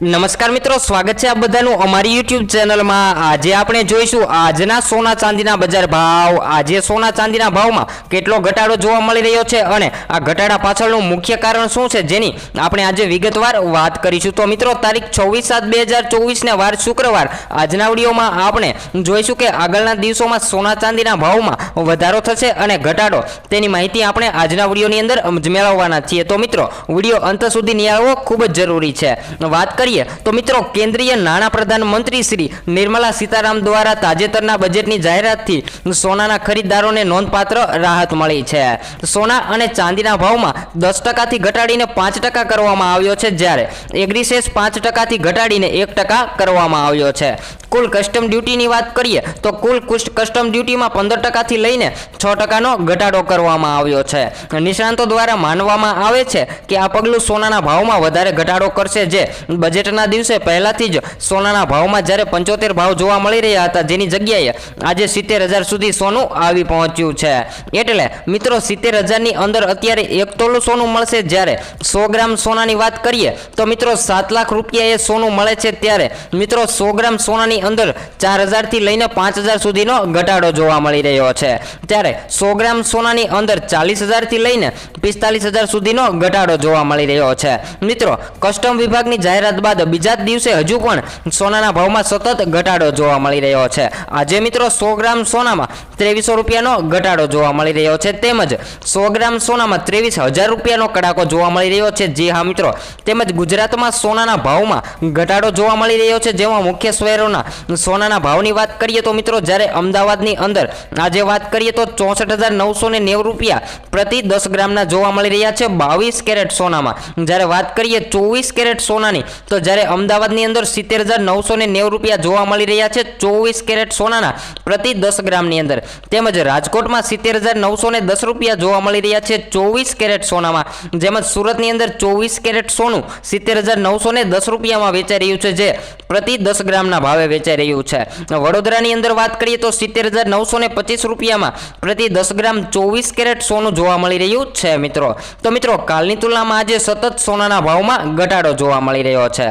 નમસ્કાર મિત્રો, સ્વાગત છે આ બધાનું અમારી યુટ્યુબ ચેનલમાં આજે આપણે જોઈશું આજના સોના ચાંદીના બજાર ભાવ. આજે સોના ચાંદીના ભાવમાં કેટલો ઘટાડો જોવા મળી રહ્યો છે અને આ ઘટાડા પાછળનું મુખ્ય કારણ શું છે જેની આપણે આજે વિગતવાર વાત કરીશું. તો મિત્રો, તારીખ છવ્વીસ સાત બે હજાર ચોવીસને વાર શુક્રવાર. આજના વિડીયોમાં આપણે જોઈશું કે આગળના દિવસોમાં સોના ચાંદીના ભાવમાં વધારો થશે અને ઘટાડો. તેની માહિતી આપણે આજના વિડીયોની અંદર મેળવવાના છીએ. તો મિત્રો, વીડિયો અંત સુધી નિહાળવો ખૂબ જ જરૂરી છે. વાત કરીએ. તો મિત્રો, કેન્દ્રીય નાણાં પ્રધાન શ્રી નિર્મલા સીતારામ દ્વારા તાજેતરના બજેટની જાહેરાતથી સોનાના ખરીદદારોને નોંધપાત્ર રાહત મળી છે. સોના અને ચાંદીના ભાવમાં દસ ટકાથી ઘટાડીને પાંચ ટકા કરવામાં આવ્યો છે જ્યારે એગ્રીસેસ પાંચ ટકાથી ઘટાડીને એક ટકા કરવામાં આવ્યો છે. કુલ કસ્ટમ ડ્યુટીની વાત કરીએ, તો કુલ કસ્ટમ ડ્યુટીમાં પંદર ટકાથી લઈને છ ટકાનો ઘટાડો કરવામાં આવ્યો છે. નિષ્ણાંતો દ્વારા માનવામાં આવે છે કે આ પગલું સોનાના ભાવમાં વધારે ઘટાડો કરશે, જે બજેટના દિવસે પહેલાથી જ સોનાના ભાવમાં જ્યારે પંચોતેર ભાવ જોવા મળી રહ્યા હતા, જેની જગ્યાએ આજે સિત્તેર હજાર સુધી સોનું આવી પહોંચ્યું છે. એટલે મિત્રો, સિત્તેર હજારની અંદર અત્યારે એક તોલું સોનું મળશે. જ્યારે સો ગ્રામ સોનાની વાત કરીએ, તો મિત્રો, સાત લાખ રૂપિયાએ સોનું મળે છે ત્યારે મિત્રો, સો ગ્રામ સોનાની અંદર ચાર હજારથી લઈને પાંચ હજાર સુધીનો ઘટાડો જોવા મળી રહ્યો છે. ત્યારે સો ગ્રામ સોનાની અંદર ચાલીસ હજારથી લઈને પિસ્તાલીસ હજાર સુધીનો ઘટાડો જોવા મળી રહ્યો છે. મિત્રો, કસ્ટમ વિભાગની જાહેરાત બાદ બીજા જ દિવસે હજુ પણ સોનાના ભાવમાં સતત ઘટાડો જોવા મળી રહ્યો છે. આજે મિત્રો સો ગ્રામ સોનામાં ત્રેવીસો રૂપિયાનો ઘટાડો જોવા મળી રહ્યો છે. તેમજ સો ગ્રામ સોનામાં ત્રેવીસ હજાર રૂપિયાનો કડાકો જોવા મળી રહ્યો છે. જી હા મિત્રો, તેમજ ગુજરાતમાં સોનાના ભાવમાં ઘટાડો જોવા મળી રહ્યો છે. જેમાં મુખ્ય શહેરોના સોનાના ભાવની વાત કરીએ તો મિત્રો, જ્યારે અમદાવાદની અંદર આજે વાત કરીએ તો ચોસઠ હજાર નવસો ને નેવું રૂપિયા પ્રતિ દસ ગ્રામના જોવા મળી રહ્યા છે. બાવીસ કેરેટ સોનામાં. જ્યારે વાત કરીએ ચોવીસ કેરેટ સોનાની જ્યારે અમદાવાદની અંદર સિત્તેર હજાર નવસો ને નેવું રૂપિયા જોવા મળી રહ્યા છે, ચોવીસ કેરેટ સોનાના પ્રતિ દસ ગ્રામની અંદર. તેમજ રાજકોટમાં સિત્તેર હજાર નવસો ને દસ રૂપિયા જોવા મળી રહ્યા છે, ચોવીસ કેરેટ સોનામાં. જેમજ સુરતની અંદર ચોવીસ કેરેટ સોનું સિત્તેર હજાર નવસો ને દસ રૂપિયામાં વેચાઈ રહ્યું છે, જે પ્રતિ દસ ગ્રામના ભાવે વેચાઈ રહ્યું છે. વડોદરાની અંદર વાત કરીએ તો સિત્તેર હજાર નવસો ને પચીસ રૂપિયામાં પ્રતિ દસ ગ્રામ ચોવીસ કેરેટ સોનું જોવા મળી રહ્યું છે, મિત્રો. તો મિત્રો, કાલની તુલનામાં આજે સતત સોનાના ભાવમાં ઘટાડો જોવા મળી રહ્યો છે.